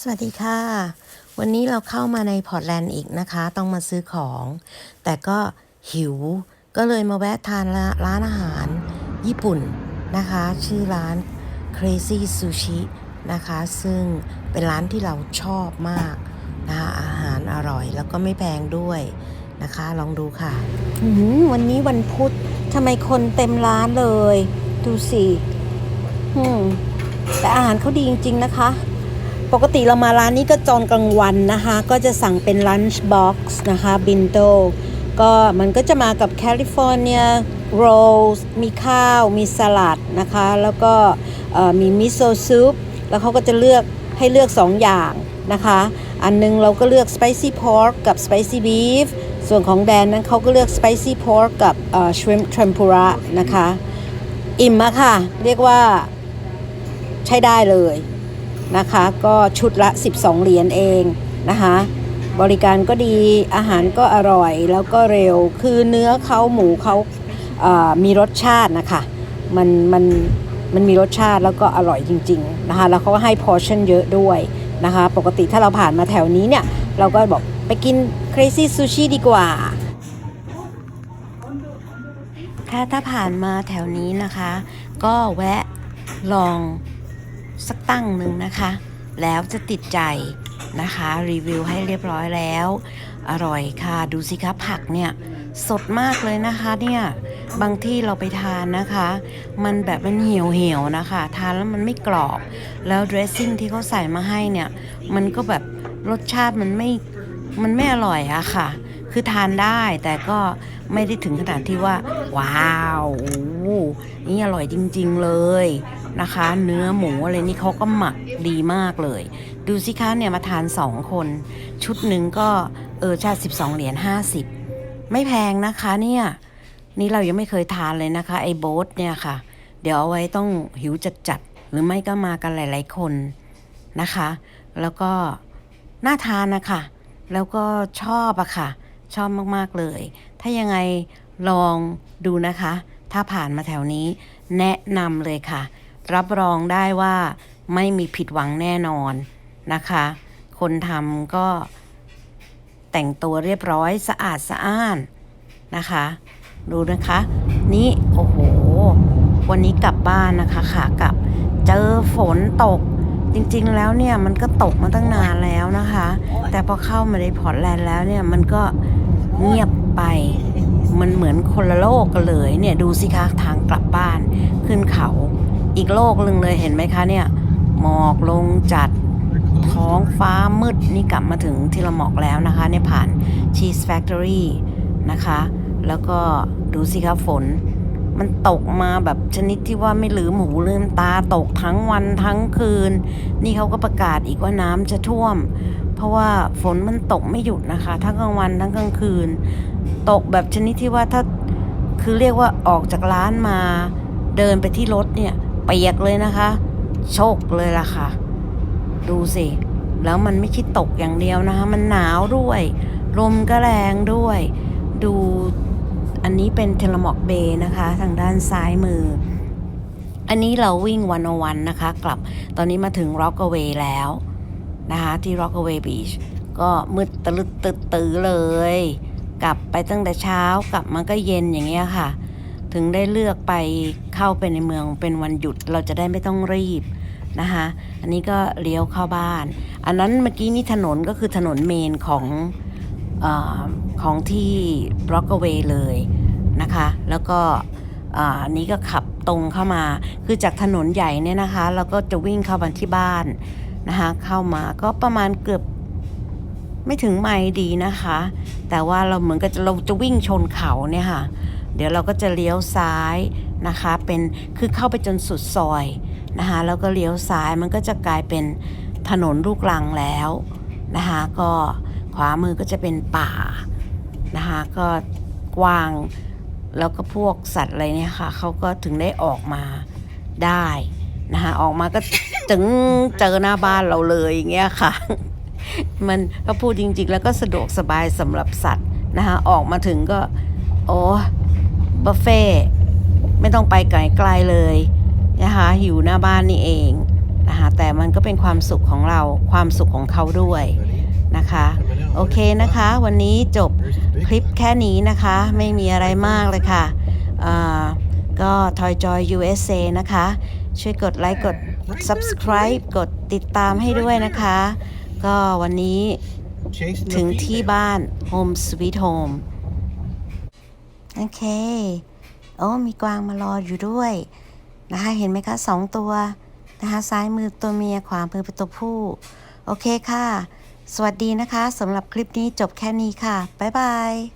สวัสดีค่ะ วันนี้เราเข้ามาในพอร์ตแลนด์อีกนะคะ ต้องมาซื้อของ แต่ก็หิวก็เลยมาแวะทานร้านอาหารญี่ปุ่นนะคะ ชื่อร้าน Crazy Sushi นะคะ ซึ่งเป็นร้านที่เราชอบมากนะคะอาหารอร่อยแล้วก็ไม่แพงด้วยนะคะ ลองดูค่ะ วันนี้วันพุธทำไมคนเต็มร้านเลย ดูสิแต่อาหารเขาดีจริง ๆ นะคะ ปกติเรามาร้านนี้ก็จอนกลางวันนะคะ ก็จะสั่งเป็นลันช์บ็อกซ์นะคะบินโตก็มันก็จะมากับแคลิฟอร์เนียโรลมีข้าว มีสลัดนะคะ แล้วก็มีมิโซะซุปแล้วเขาก็จะเลือกให้เลือก 2 อย่างนะคะ อันนึงเราก็เลือก spicy pork กับ spicy beef ส่วนของแดนนั้นเขาก็เลือก spicy pork กับ shrimp tempura นะคะ อิ่มอะค่ะ เรียกว่าใช้ได้เลย นะคะ ก็ชุดละ 12 เหรียญเองนะคะ บริการก็ดีอาหารก็อร่อยแล้วก็เร็วคือเนื้อเขาหมูเขาเอ่อมีรสชาตินะคะมันมันมันมีรสชาติแล้วก็อร่อยจริง ๆนะคะ แล้วเขาก็ให้พอร์ชั่นเยอะด้วยนะคะ ปกติถ้าเราผ่านมาแถวนี้เนี่ย เราก็บอกไปกิน crazy sushi ดีกว่า ถ้าถ้าผ่านมาแถวนี้นะคะ ก็แวะลอง สักตั้งหนึ่งนะคะ แล้วจะติดใจนะคะ รีวิวให้เรียบร้อยแล้ว อร่อยค่ะ ดูสิคะผักเนี่ยสดมากเลยนะคะเนี่ยบางที่เราไปทานนะคะ มันแบบมันเหี่ยวเหี่ยวๆนะคะ ทานแล้วมันไม่กรอบ แล้ว dressing ที่เขาใส่มาให้เนี่ย มันก็แบบรสชาติมันไม่มันไม่อร่อยอะค่ะ คือทานได้แต่ก็ไม่ได้ถึงขนาดที่ว่า ว้าวนี่อร่อยจริง ๆ เลย นะคะ เนื้อหมูอะไรนี่เขาก็หมักดีมากเลย ดูสิคะเนี่ยมาทานสองคน ชุดหนึ่งก็เออชาสิบสองเหรียญห้าสิบไม่แพงนะคะเนี่ย นี่เรายังไม่เคยทานเลยนะคะ ไอ้โบ๊ทเนี่ยค่ะ เดี๋ยวเอาไว้ต้องหิวจัดๆหรือไม่ก็มากันหลาย ๆ คนนะคะ แล้วก็น่าทานนะคะ แล้วก็ชอบอะค่ะ ชอบมากๆเลย ถ้ายังไงลองดูนะคะ ถ้าผ่านมาแถวนี้แนะนำเลยค่ะ รับรองได้ว่าไม่มีผิดหวังแน่นอนนะคะ คนทำก็แต่งตัวเรียบร้อยสะอาดสะอ้านนะคะ ดูนะคะ นี่โอ้โห วันนี้กลับบ้านนะคะขากลับเจอฝนตกจริงๆ แล้วเนี่ยมันก็ตกมาตั้งนานแล้วนะคะ แต่พอเข้ามาในพอร์ตแลนด์แล้วเนี่ยมันก็เงียบไปมันเหมือนคนละโลกกันเลยเนี่ยดูสิคะทางกลับบ้านขึ้นเขา อีกโลกหนึ่งเลยเห็นไหมคะเนี่ยหมอกลงจัดท้องฟ้ามืดนี่กลับมาถึงที่เราหมอกแล้วนะคะเนี่ยผ่าน Cheese Factory นะคะ แล้วก็ดูสิคะฝน มันตกมาแบบชนิดที่ว่าไม่ลืมหูลืมตาตกทั้งวันทั้งคืน นี่เขาก็ประกาศอีกว่าน้ำจะท่วม เพราะว่าฝนมันตกไม่หยุดนะคะ ทั้งกลางวันทั้งกลางคืน ตกแบบชนิดที่ว่าถ้าคือเรียกว่าออกจากร้านมาเดินไปที่รถเนี่ย เปียกเลยนะคะ โชคเลยล่ะค่ะ ดูสิ แล้วมันไม่ใช่ตกอย่างเดียวนะคะ มันหนาวด้วยลมก็แรงด้วย ดูอันนี้เป็นเทเลมอกเบย์นะคะ ทางด้านซ้ายมือ อันนี้เราวิ่งวันอวันนะคะ กลับตอนนี้มาถึง Rockaway แล้วนะคะที่ Rockaway Beach ก็มืดตะลึดตึดตือเลย กลับไปตั้งแต่เช้ากลับมาก็เย็นอย่างเงี้ยค่ะ ถึงได้เลือกไปเข้าไปในเมืองเป็นวันหยุดเราจะได้ไม่ต้องรีบนะคะอันนี้ก็เลี้ยวเข้าบ้าน อันนั้นเมื่อกี้นี่ถนนก็คือถนนเมนของอของที่ Rockaway เลยนะคะ แล้วก็อันนี้ก็ขับตรงเข้ามา คือจากถนนใหญ่เนี่ยนะคะ เราก็จะวิ่งเข้ามาที่บ้านนะคะเข้ามาก็ประมาณเกือบไม่ถึงไมล์ดีนะคะ แต่ว่าเราเหมือนกับเราจะวิ่งชนเขาเนี่ยค่ะ เดี๋ยวเราก็จะเลี้ยวซ้ายนะคะ เป็นคือเข้าไปจนสุดซอยนะคะแล้วก็เลี้ยวซ้ายมันก็จะกลายเป็นถนนลูกรังแล้วนะคะก็ขวามือก็จะเป็นป่านะคะก็กว้างแล้วก็พวกสัตว์อะไรเนี่ยค่ะเขาก็ถึงได้ออกมาได้นะคะออกมาก็ถึงเจอหน้าบ้านเราเลยอย่างเงี้ยค่ะ มันก็พูดจริง ๆ แล้วก็สะดวกสบายสำหรับสัตว์นะคะออกมาถึงก็ โอ้ บุฟเฟ่ไม่ต้องไปไกลๆเลยนะคะหิวหน้าบ้านนี่เองนะคะแต่มันก็เป็นความสุขของเราความสุขของเขาด้วยนะคะ โอเคนะคะ วันนี้จบคลิปแค่นี้นะคะ ไม่มีอะไรมากเลยค่ะก็ Toy Joy USA นะคะ ช่วยกดไลค์กด subscribe กดติดตามให้ด้วยนะคะ ก็วันนี้ถึงที่บ้าน Home Sweet Home โอเค โอ้มีกวางมารออยู่ด้วยนะคะเห็นไหมคะสองตัวนะคะซ้ายมือตัวเมียขวามือเป็นตัวผู้ โอเคค่ะ สวัสดีนะคะสำหรับคลิปนี้จบแค่นี้ค่ะ บ๊ายบาย